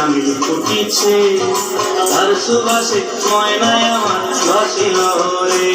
চামেলি ফুটিছে। তার সুবাসে ময়নায় আমার ভাসিল রে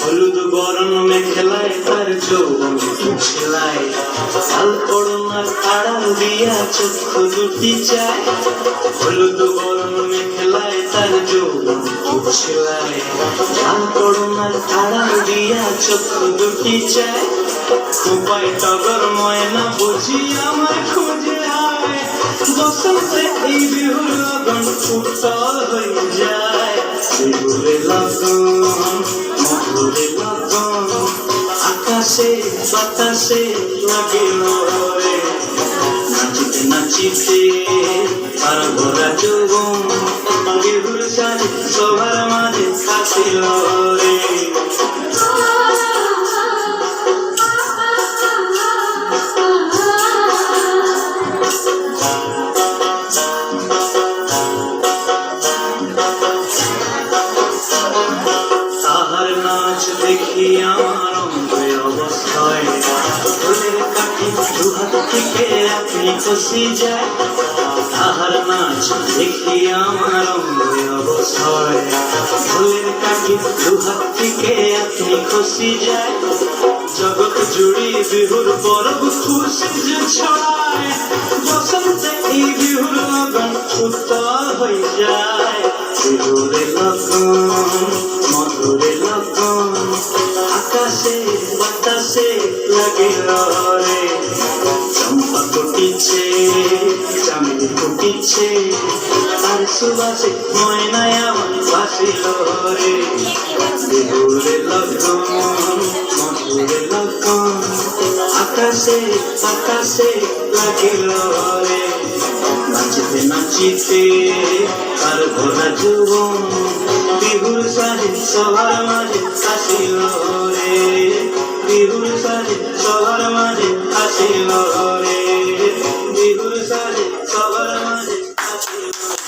হলুদ বরণ মেখেলায় তার যৌবন শাল পড়নার আড়াল দিয়া চক্ষু দুটি চায়। হলুদ বরণ মেখেলায় তার যৌবন ছেলায় শাল পড়নার আড়াল দিয়া চক্ষু দুটি চায়। উপায় টগর ময়না বুঝি আমার খুঁজে আয়। বসন্তে এই বিহুর লগন উত্তল হয়ে যায়। বিহুরে লগন, মধুরে লগন। আকাশে বাতাসে লাগিল রে আর ভরা যৌবন বিহুর সাজে সবার মাঝে আসিল রে। দেখি আমার দুহাত থেকে আপনি খসি যায় তাহার নাচ দেখি যায় জুড়ি বিহুর পরব খুশি যে ছড়ায় এই বিহুর লগন উত্তর হয়ে যায় বিহুরে লগন ফুটিছে তার সুবাসে ময়নায় আমার বাসিল রে বিহুরে লগন, মধুরে লগন, আকাশে আকাশে লাগিল রে নাচিতে নাচিতে আর ভরা যুবন বিহুর সবার মাঝে আসিল রে বিহুর সাজে সবার মাঝে